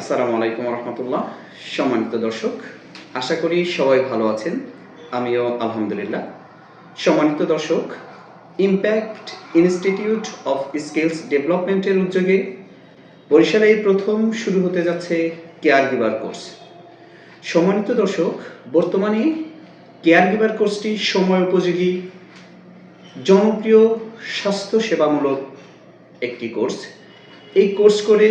আসসালামু আলাইকুম রহমতুল্লাহ। সম্মানিত দর্শক, আশা করি সবাই ভালো আছেন। আমিও আলহামদুলিল্লাহ। সম্মানিত দর্শক ইম্প্যাক্ট ইনস্টিটিউট অফ স্কিলস ডেভেলপমেন্টের উদ্যোগে বরিশালে প্রথম শুরু হতে যাচ্ছে কেয়ার গিভার কোর্স সম্মানিত দর্শক, বর্তমানে কেয়ার গিভার কোর্সটি সময় উপযোগী, জনপ্রিয়, স্বাস্থ্য সেবামূলক একটি কোর্স এই কোর্স করে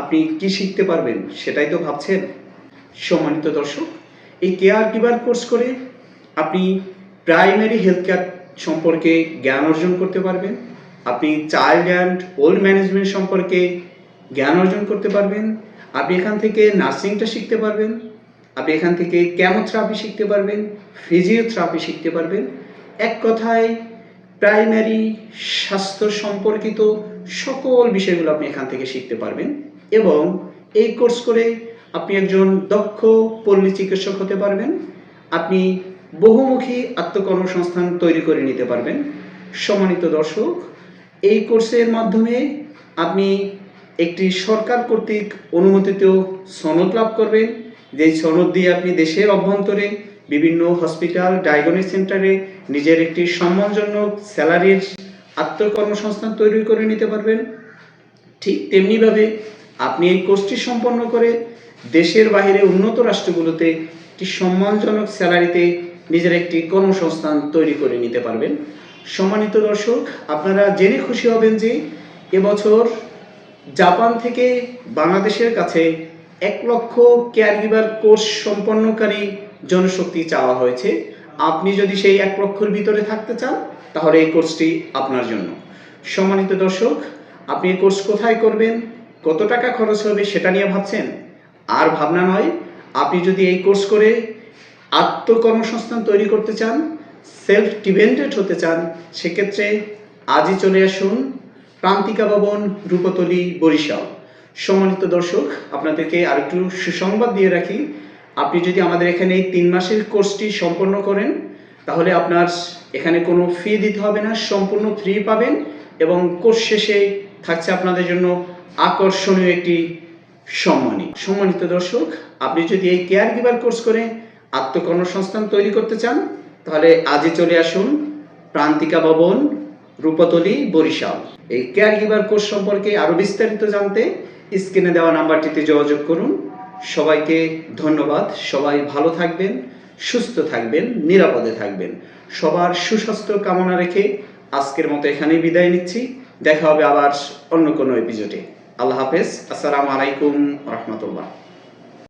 আপনি কি শিখতে পারবেন সেটাই তো ভাবছেন? সম্মানিত দর্শক, এই কেয়ার গিভার কোর্স করে আপনি প্রাইমারি হেলথ কেয়ার সম্পর্কে জ্ঞান অর্জন করতে পারবেন, আপনি চাইল্ড অ্যান্ড ওল্ড ম্যানেজমেন্ট সম্পর্কে জ্ঞান অর্জন করতে পারবেন, আপনি এখান থেকে নার্সিংটা শিখতে পারবেন, আপনি এখান থেকে ক্যামোথেরাপি শিখতে পারবেন ফিজিওথেরাপি শিখতে পারবেন। এক কথায় প্রাইমারি স্বাস্থ্য সম্পর্কিত সকল বিষয়গুলো আপনি এখান থেকে শিখতে পারবেন। এবং এই কোর্স করে আপনি একজন দক্ষ পল্লী চিকিৎসক হতে পারবেন। আপনি বহুমুখী আত্মকর্মসংস্থান তৈরি করে নিতে পারবেন। সম্মানিত দর্শক, এই কোর্সের মাধ্যমে আপনি একটি সরকার কর্তৃক অনুমোদিত সনদ লাভ করবেন। যেই সনদ দিয়ে আপনি দেশের অভ্যন্তরে বিভিন্ন হসপিটাল ডায়াগনিক সেন্টারে নিজের একটি সম্মানজনক স্যালারির আত্মকর্মসংস্থান তৈরি করে নিতে পারবেন। ঠিক তেমনিভাবে আপনি এই কোর্সটি সম্পন্ন করে দেশের বাইরে উন্নত রাষ্ট্রগুলোতে একটি সম্মানজনক স্যালারিতে নিজের একটি কর্মসংস্থান তৈরি করে নিতে পারবেন। সম্মানিত দর্শক, আপনারা জেনে খুশি হবেন যে এবছর জাপান থেকে বাংলাদেশের কাছে এক লক্ষ কেয়ারগিভার কোর্স সম্পন্নকারী জনশক্তি চাওয়া হয়েছে। আপনি যদি সেই এক লক্ষর ভিতরে থাকতে চান, তাহলে এই কোর্সটি আপনার জন্য। সম্মানিত দর্শক, আপনি এই কোর্স কোথায় করবেন? কত টাকা খরচ হবে সেটা নিয়ে ভাবছেন? আর ভাবনা নয়, আপনি যদি এই কোর্স করে আত্মকর্মসংস্থান তৈরি করতে চান সেলফ ডিপেন্ডেন্ট হতে চান, সেক্ষেত্রে আজই চলে আসুন প্রান্তিকা ভবন, রূপতলী, বরিশাল। সম্মানিত দর্শক, আপনাদেরকে আরেকটু সুসংবাদ দিয়ে রাখি। আপনি যদি আমাদের এখানে এই তিন মাসের কোর্সটি সম্পন্ন করেন, তাহলে আপনার এখানে কোনো ফি দিতে হবে না, সম্পূর্ণ ফ্রি পাবেন এবং কোর্স শেষে থাকছে আপনাদের জন্য আকর্ষণীয় একটি সম্মানী সম্মানিত দর্শক, আপনি যদি এই কেয়ার গিভার কোর্স করে আত্মকর্মসংস্থান তৈরি করতে চান, তাহলে আজই চলে আসুন প্রান্তিকা ভবন, রূপতলী, বরিশাল। এই কেয়ার গিভার কোর্স সম্পর্কে আরও বিস্তারিত জানতে স্ক্রিনে দেওয়া নাম্বারটিতে যোগাযোগ করুন। সবাইকে ধন্যবাদ। সবাই ভালো থাকবেন, সুস্থ থাকবেন, নিরাপদে থাকবেন। সবার সুস্বাস্থ্য কামনা রেখে আজকের মতো এখানেই বিদায় নিচ্ছি। দেখা হবে আবার অন্য কোনো এপিসোডে আল্লাহ হাফেজ। আসসালামু আলাইকুম রহমতুল্লাহ।